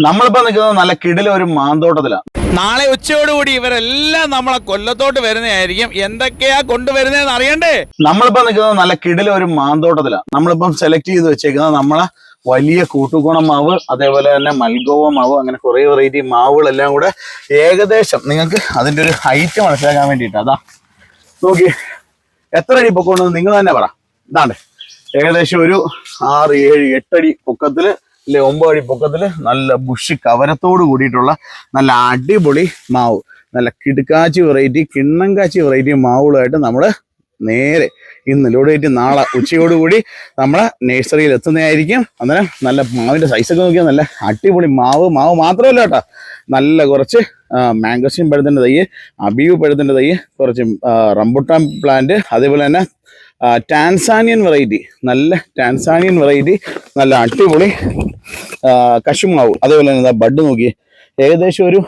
നമ്മളിപ്പോ നിൽക്കുന്നത് നല്ല കിടില ഒരു മാന്തോട്ടത്തിലാണ്. നാളെ ഉച്ചയോടുകൂടി ഇവരെല്ലാം നമ്മളെ കൊല്ലത്തോട്ട് വരുന്നതായിരിക്കും. എന്തൊക്കെയാ കൊണ്ടുവരുന്നതെന്ന് അറിയണ്ടേ? നമ്മളിപ്പോ നിൽക്കുന്നത് നല്ല കിടില ഒരു മാന്തോട്ടത്തിലാണ്. നമ്മളിപ്പം സെലക്ട് ചെയ്ത് വെച്ചേക്കുന്നത് നമ്മളെ വലിയ കൂട്ടുകോണം മാവ് അതേപോലെ തന്നെ മൽഗോവ മാവ് അങ്ങനെ കുറെ വെറൈറ്റി മാവുകളെല്ലാം കൂടെ ഏകദേശം നിങ്ങൾക്ക് അതിന്റെ ഒരു ഹൈറ്റ് മനസ്സിലാക്കാൻ വേണ്ടിയിട്ട്. അതാ നോക്കി. എത്ര അടി പൊക്കമുണ്ടെന്ന് നിങ്ങൾ തന്നെ പറ. ഇതാണ്ട്. ഏകദേശം ഒരു ആറ് ഏഴ് എട്ടടി പൊക്കത്തിൽ അല്ലെ ഒമ്പത് അടി പൊക്കത്തിൽ നല്ല ബുഷ് കവരത്തോട് കൂടിയിട്ടുള്ള നല്ല അടിപൊളി മാവ്. നല്ല കിടുക്കാച്ചി വെറൈറ്റി കിണ്ണം കാച്ചി വെറൈറ്റി മാവുകളായിട്ട് നമ്മൾ നേരെ ഇന്ന് ലോഡായിട്ട് നാളെ ഉച്ചയോടുകൂടി നമ്മളെ നഴ്സറിയിൽ എത്തുന്നതായിരിക്കും. അന്നേരം നല്ല മാവിന്റെ സൈസൊക്കെ നോക്കിയാൽ നല്ല അടിപൊളി മാവ്. മാവ് മാത്രമല്ല കേട്ടോ നല്ല കുറച്ച് മാംഗോസിൻ പഴത്തിന്റെ തൈ അബീവ് പഴത്തിന്റെ തൈ കുറച്ച് റംബുട്ടാൻ പ്ലാന്റ് അതേപോലെ തന്നെ ടാൻസാനിയൻ വെറൈറ്റി നല്ല ടാൻസാനിയൻ വെറൈറ്റി നല്ല അടിപൊളി കശുമാവ് അതേപോലെ തന്നെ ബഡ് നോക്കി. ഏകദേശം ഒരു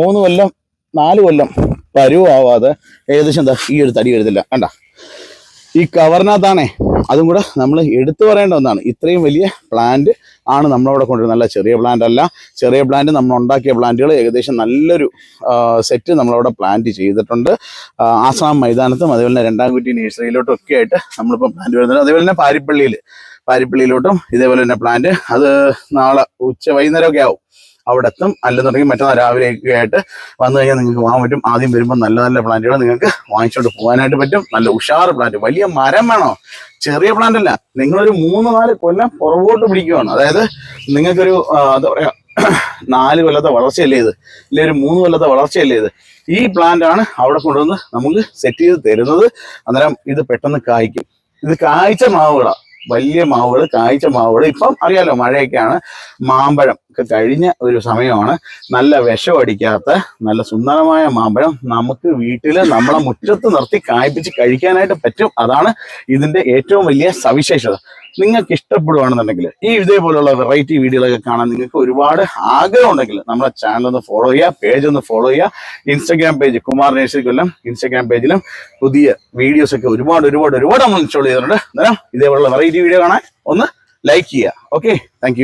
മൂന്ന് കൊല്ലം നാല് കൊല്ലം പരുവാവാതെ ഏകദേശം എന്താ ഈ ഒരു തടി വരുന്നില്ല. കണ്ട? ഈ കവറിനകത്താണേ അതും കൂടെ നമ്മൾ എടുത്തു പറയേണ്ട ഒന്നാണ്. ഇത്രയും വലിയ പ്ലാന്റ് ആണ് നമ്മളവിടെ കൊണ്ടുവരുന്നത്. നല്ല ചെറിയ പ്ലാന്റ് അല്ല. ചെറിയ പ്ലാന്റ് നമ്മൾ ഉണ്ടാക്കിയ പ്ലാന്റുകൾ ഏകദേശം നല്ലൊരു സെറ്റ് നമ്മളവിടെ പ്ലാന്റ് ചെയ്തിട്ടുണ്ട്. ആസാം മൈതാനത്തും അതേപോലെ തന്നെ രണ്ടാം കുറ്റി നഴ്സറിയിലോട്ടും ഒക്കെ ആയിട്ട് നമ്മളിപ്പോൾ പ്ലാന്റ് വരുന്നുണ്ട്. അതേപോലെ തന്നെ പാരിപ്പള്ളിയിൽ പാരിപ്പള്ളിയിലോട്ടും ഇതേപോലെ തന്നെ പ്ലാന്റ് അത് നാളെ ഉച്ച വൈകുന്നേരമൊക്കെ ആവും. അവിടെ എത്തും. അല്ലെന്നുണ്ടെങ്കിൽ മറ്റന്നാൾ രാവിലെയൊക്കെ ആയിട്ട് വന്നു കഴിഞ്ഞാൽ നിങ്ങൾക്ക് വാങ്ങാൻ പറ്റും. ആദ്യം വരുമ്പോൾ നല്ല നല്ല പ്ലാന്റുകൾ നിങ്ങൾക്ക് വാങ്ങിച്ചുകൊണ്ട് പോകാനായിട്ട് പറ്റും. നല്ല ഉഷാർ പ്ലാന്റ് വലിയ മരം വേണോ? ചെറിയ പ്ലാന്റ് അല്ല. നിങ്ങളൊരു മൂന്ന് നാല് കൊല്ലം പുറകോട്ട് പിടിക്കുവാണ്. അതായത് നിങ്ങൾക്കൊരു എന്താ പറയുക നാല് കൊല്ലത്തെ വളർച്ചയല്ലേ ഇത്? ഇല്ല ഒരു മൂന്ന് കൊല്ലത്തെ വളർച്ചയല്ലേ ഇത്? ഈ പ്ലാന്റ് ആണ് അവിടെ കൊണ്ടുവന്ന് നമുക്ക് സെറ്റ് ചെയ്ത് തരുന്നത്. അന്നേരം ഇത് പെട്ടെന്ന് കായ്ക്കും. ഇത് കായ്ച്ച മാവുകളാണ് വലിയ മാവുകൾ കായ്ച്ച മാവുകൾ ഇപ്പം അറിയാലോ മഴയൊക്കെയാണ്. മാമ്പഴം ഒക്കെ കഴിഞ്ഞ ഒരു സമയമാണ്. നല്ല വിഷം അടിക്കാത്ത നല്ല സുന്ദരമായ മാമ്പഴം നമുക്ക് വീട്ടിൽ നമ്മളെ മുറ്റത്ത് നിർത്തി കായ്പിച്ച് കഴിക്കാനായിട്ട് പറ്റും. അതാണ് ഇതിന്റെ ഏറ്റവും വലിയ സവിശേഷത. നിങ്ങൾക്ക് ഇഷ്ടപ്പെടുവാണെന്നുണ്ടെങ്കിൽ ഈ ഇതേപോലുള്ള വെറൈറ്റി വീഡിയോകളൊക്കെ കാണാൻ നിങ്ങൾക്ക് ഒരുപാട് ആഗ്രഹം ഉണ്ടെങ്കിൽ നമ്മുടെ ചാനൽ ഒന്ന് ഫോളോ ചെയ്യുക പേജ് ഒന്ന് ഫോളോ ചെയ്യുക. Instagram page Kumar nursery Kollam. Instagram പേജിലും പുതിയ വീഡിയോസ് ഒക്കെ ഒരുപാട് ഒരുപാട് ഒരുപാട് നമ്മൾ ഇൻസ്റ്റാൾ ചെയ്തിട്ടുണ്ട്. ഇതേപോലുള്ള വെറൈറ്റി വീഡിയോ കാണാൻ ഒന്ന് ലൈക്ക് ചെയ്യുക. Okay thank